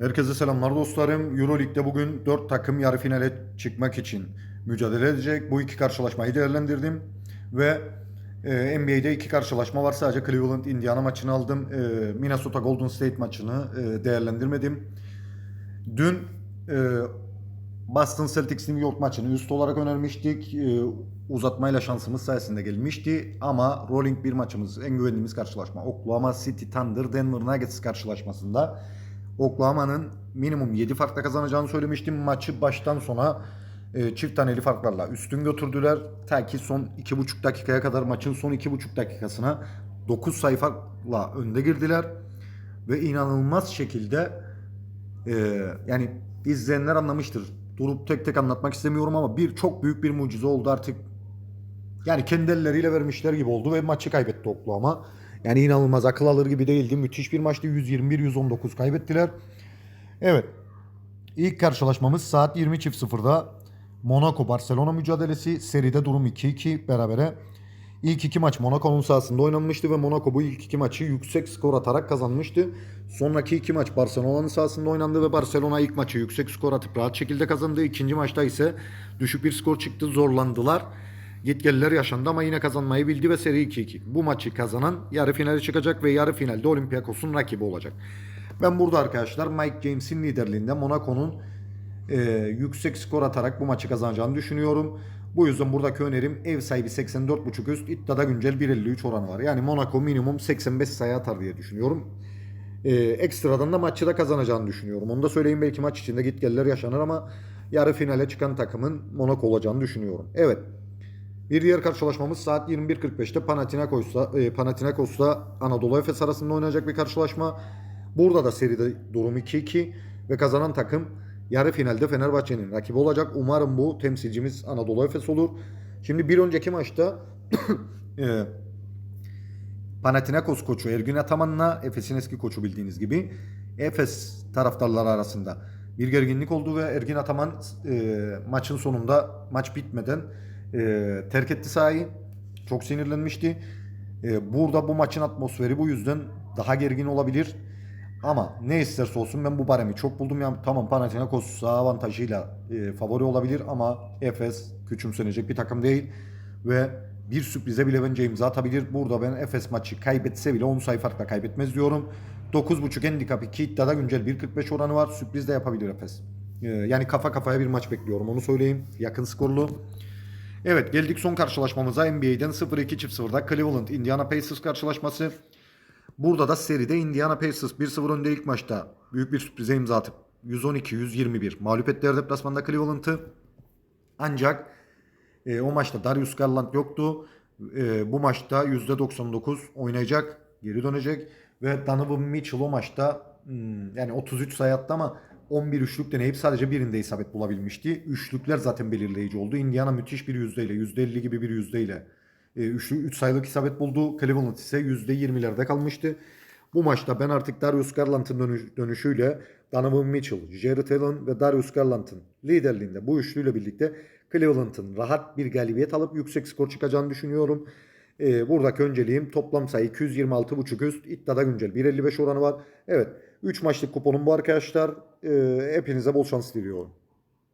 Herkese selamlar dostlarım. Euroleague'de bugün 4 takım yarı finale çıkmak için mücadele edecek. Bu iki karşılaşmayı değerlendirdim. Ve e, NBA'de iki karşılaşma var. Sadece Cleveland Indiana maçını aldım. E, Minnesota Golden State maçını e, değerlendirmedim. Dün e, Boston Celtics New York maçını üst olarak önermiştik. E, uzatmayla şansımız sayesinde gelmişti. Ama rolling bir maçımız en güvendiğimiz karşılaşma. Oklahoma City Thunder Denver Nuggets karşılaşmasında Oklahoma'nın minimum 7 farkla kazanacağını söylemiştim. Maçı baştan sona e, çift taneli farklarla üstün götürdüler. Ta ki son 2,5 dakikaya kadar maçın son 2,5 dakikasına 9 sayı farkla önde girdiler. Ve inanılmaz şekilde e, yani izleyenler anlamıştır. Durup tek tek anlatmak istemiyorum ama bir çok büyük bir mucize oldu artık. Yani kendi elleriyle vermişler gibi oldu ve maçı kaybetti Oklahoma. Yani inanılmaz akıl alır gibi değildi. Müthiş bir maçtı. 121-119 kaybettiler. Evet. İlk karşılaşmamız saat 20.00'da Monaco Barcelona mücadelesi. Seride durum 2-2 berabere. İlk iki maç Monaco'nun sahasında oynanmıştı ve Monaco bu ilk iki maçı yüksek skor atarak kazanmıştı. Sonraki iki maç Barcelona'nın sahasında oynandı ve Barcelona ilk maçı yüksek skor atıp rahat şekilde kazandı. İkinci maçta ise düşük bir skor çıktı zorlandılar. Gitgelliler yaşandı ama yine kazanmayı bildi ve seri 2-2. Bu maçı kazanan yarı finale çıkacak ve yarı finalde Olympiakos'un rakibi olacak. Ben burada arkadaşlar Mike James'in liderliğinde Monaco'nun e, yüksek skor atarak bu maçı kazanacağını düşünüyorum. Bu yüzden buradaki önerim ev sahibi 84.5 üst iddiada güncel 1.53 oranı var. Yani Monaco minimum 85 sayı atar diye düşünüyorum. E, ekstradan da maçı da kazanacağını düşünüyorum. Onu da söyleyeyim belki maç içinde gitgeller yaşanır ama yarı finale çıkan takımın Monaco olacağını düşünüyorum. Evet. Bir diğer karşılaşmamız saat 21.45'te Panathinaikos'ta, e, Panathinaikos'ta Anadolu Efes arasında oynayacak bir karşılaşma. Burada da seride durum 2-2 ve kazanan takım yarı finalde Fenerbahçe'nin rakibi olacak. Umarım bu temsilcimiz Anadolu Efes olur. Şimdi bir önceki maçta e, Panathinaikos koçu Ergün Ataman'la Efes'in eski koçu bildiğiniz gibi Efes taraftarları arasında bir gerginlik oldu ve Ergin Ataman e, maçın sonunda maç bitmeden e, terk etti sahayı. Çok sinirlenmişti. E, burada bu maçın atmosferi bu yüzden daha gergin olabilir. Ama ne isterse olsun ben bu baremi çok buldum. Yani tamam Panathinaikos avantajıyla e, favori olabilir ama Efes küçümsenecek bir takım değil. Ve bir sürprize bile bence imza atabilir. Burada ben Efes maçı kaybetse bile 10 sayı farkla kaybetmez diyorum. 9.5 handikap 2 iddiada güncel 1.45 oranı var. Sürpriz de yapabilir Efes. E, yani kafa kafaya bir maç bekliyorum onu söyleyeyim. Yakın skorlu. Evet geldik son karşılaşmamıza NBA'den 0-2-0'da Cleveland Indiana Pacers karşılaşması. Burada da seride Indiana Pacers 1-0 önde ilk maçta büyük bir sürprize imza atıp 112-121 mağlup ettiler deplasmanda Cleveland'ı. Ancak e, o maçta Darius Garland yoktu. E, bu maçta %99 oynayacak, geri dönecek ve Donovan Mitchell o maçta hmm, yani 33 sayı attı ama 11 üçlük deneyip sadece birinde isabet bulabilmişti. Üçlükler zaten belirleyici oldu. Indiana müthiş bir yüzdeyle, %50 gibi bir yüzdeyle e, üçlü 3 sayılık isabet buldu. Cleveland ise %20'lerde kalmıştı. Bu maçta ben artık Darius Garland'ın dönüş- dönüşüyle Donovan Mitchell, Jared Allen ve Darius Garland'ın liderliğinde bu üçlüyle birlikte Cleveland'ın rahat bir galibiyet alıp yüksek skor çıkacağını düşünüyorum. Ee, buradaki önceliğim toplam sayı 226.5 üst. İddiada güncel 1.55 oranı var. Evet 3 maçlık kuponum bu arkadaşlar. Ee, hepinize bol şans diliyorum.